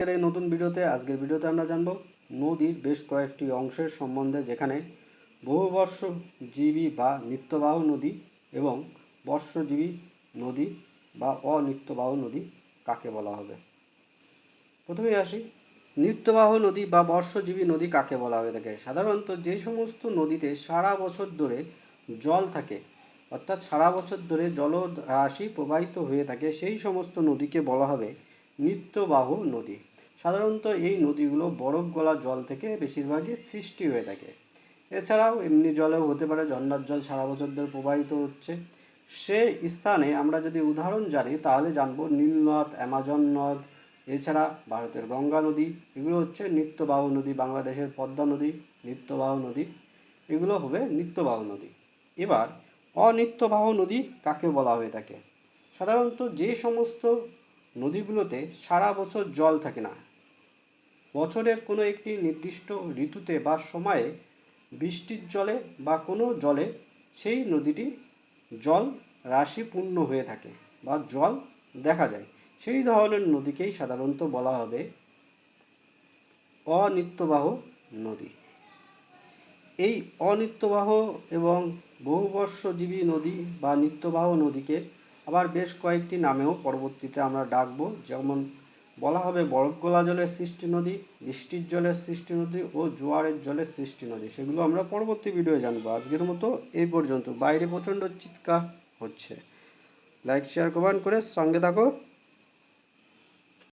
আজকের এই নতুন ভিডিওতে, আজকের ভিডিওতে আমরা জানব নদীর বেশ কয়েকটি অংশের সম্বন্ধে, যেখানে বহুবর্ষজীবী বা নিত্যবাহ নদী এবং বর্ষজীবী নদী বা অনিত্যবাহ নদী কাকে বলা হবে? প্রথমেই আসি। নিত্যবাহ নদী বা বর্ষজীবী নদী কাকে বলা হয়ে থাকে? সাধারণত যে সমস্ত নদীতে সারা বছর ধরে জল থাকে, অর্থাৎ সারা বছর ধরে জলরাশি প্রবাহিত হয়ে থাকে, সেই সমস্ত নদীকে বলা হবে নিত্যবাহ নদী। সাধারণত এই নদীগুলো বরফ গলা জল থেকে বেশিরভাগই সৃষ্টি হয়ে থাকে। এছাড়াও এমনি জলেও হতে পারে, ঝর্ণার জল সারা বছর ধরে প্রবাহিত হচ্ছে। সে স্থানে আমরা যদি উদাহরণ জানি, তাহলে জানব নীলনদ, অ্যামাজন নদ, এছাড়া ভারতের গঙ্গা নদী, এগুলো হচ্ছে নিত্যবাহ নদী, বাংলাদেশের পদ্মা নদী, নিত্যবাহ নদী, এগুলো হবে নিত্যবাহ নদী। এবার অনিত্যবাহ নদী কাকে বলা হয়ে থাকে? সাধারণত যে সমস্ত নদীগুলোতে সারা বছর জল থাকে না বছরের কোনো একটি নির্দিষ্ট ঋতুতে বা সময়ে বৃষ্টির জলে বা কোনো জলে সেই নদীটি জল রাশিপূর্ণ হয়ে থাকে বা জল দেখা যায়। সেই ধরনের নদীকেই সাধারণত বলা হবে অনিত্যবাহ নদী। এই অনিত্যবাহ এবং বহুবর্ষজীবী নদী বা নিত্যবাহ নদীকে আবার বেশ কয়েকটি নামেও পরবর্তীতে আমরা ডাকবো, যেমন বলা হবে বরফ গলা জলের সৃষ্টি নদী, বৃষ্টির জলের সৃষ্টি নদী ও জোয়ারের জলের সৃষ্টি নদী। সেগুলো আমরা পরবর্তী ভিডিও জানব। আজকের মতো এই পর্যন্ত। বাইরে প্রচণ্ড চিৎকার হচ্ছে। লাইক শেয়ার কমেন্ট করে সঙ্গে থাকো।